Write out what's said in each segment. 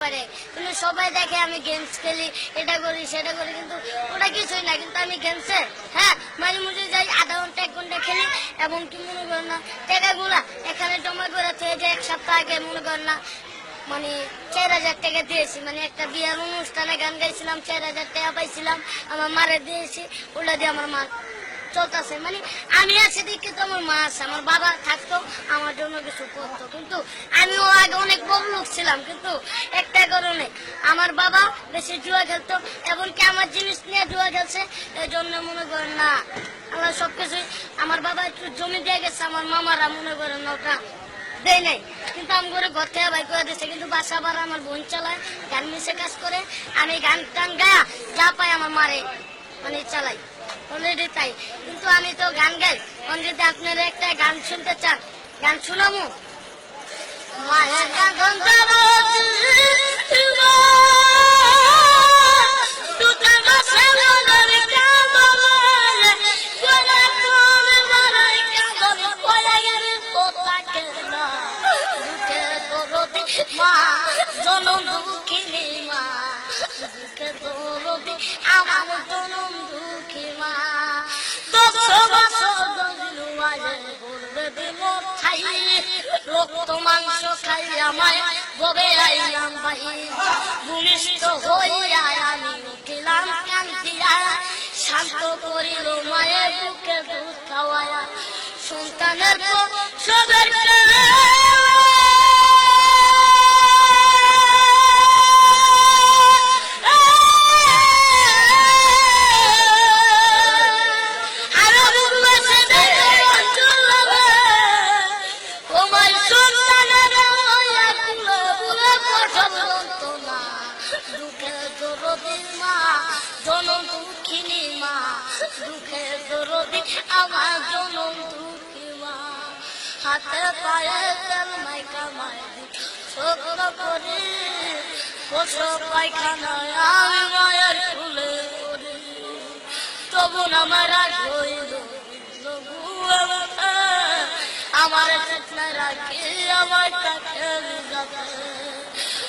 পারে। কিন্তু সবাই দেখে আমি গেমস খেলি, এটা করি, সেটা করি, কিন্তু ওটা কিছুই না। কিন্তু আমি গেমসে হ্যাঁ মাঝে মাঝে যাই, আধা ঘণ্টা, এক ঘণ্টা খেলি এবং কি মনে করেন না, টাকাগুলা এখানে জমা করে থেকে যে এক সপ্তাহ আগে মনে করেন না মানে চার হাজার টাকা দিয়েছি। মানে একটা বিয়ের অনুষ্ঠানে গান গাইছিলাম, চার হাজার টাকা পাইছিলাম, আমার মারে দিয়েছি, ওটা দিয়ে আমার মা চলতেছে। মানে আমি আছি দেখে তো আমার মা আছে, আমার বাবা থাকতো, আমার জন্য কিছু করতো। কিন্তু আগে অনেক বড় লোক ছিলাম, কিন্তু একটা কারণে আমার বাবা বেশি জুয়া খেলতো, এমনকি আমার জিনিস নিয়ে জুয়া খেলছে এই জন্য মনে করেন না, আল্লাহ সবকিছু আমার বাবা একটু জমি দিয়ে গেছে, আমার মামারা মনে করেন ওটা দেয় নাই। কিন্তু আমি করে ঘর থেকে করে দিচ্ছে কিন্তু বাসা ভাড়া আমার বোন চালায়, গান মিশে কাজ করে, আমি গান টান গায়া যা পাই আমার মারে মানে চালাই। অলরেডি তাই। কিন্তু আমি তো গান গাই। যদি আপনারা একটা গান শুনতে চান? গান শুনামু গন্ধ দুটা বাসা মনের কামড়ে রক্ত মাংস খাইয়া মায় ববে আইলাম ভাই। ভূমিষ্ঠ হইয়া আমি উঠিলাম কান্তিয়া শান্ত করিল মায়ের বুকে দুধ খাওয়ায়া। সন্তানের সবের দুঃখে দরদি মা, জনম মা। দুঃখে আমার জনম দুঃখী মা। হাতে পায়ে তেল মাই ছোট করি। প্রসব পায়খানায় মায়ের ফুলে করি তবু আমার হইল আমার চেতনা রাখি আমার তাকে যাবে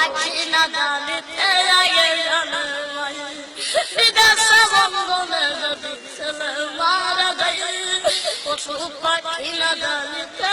পাখি না জানিতে। বিদেশে বন্ধনে যদি ছেলে মারা যাই পশু পাখি না জানিতে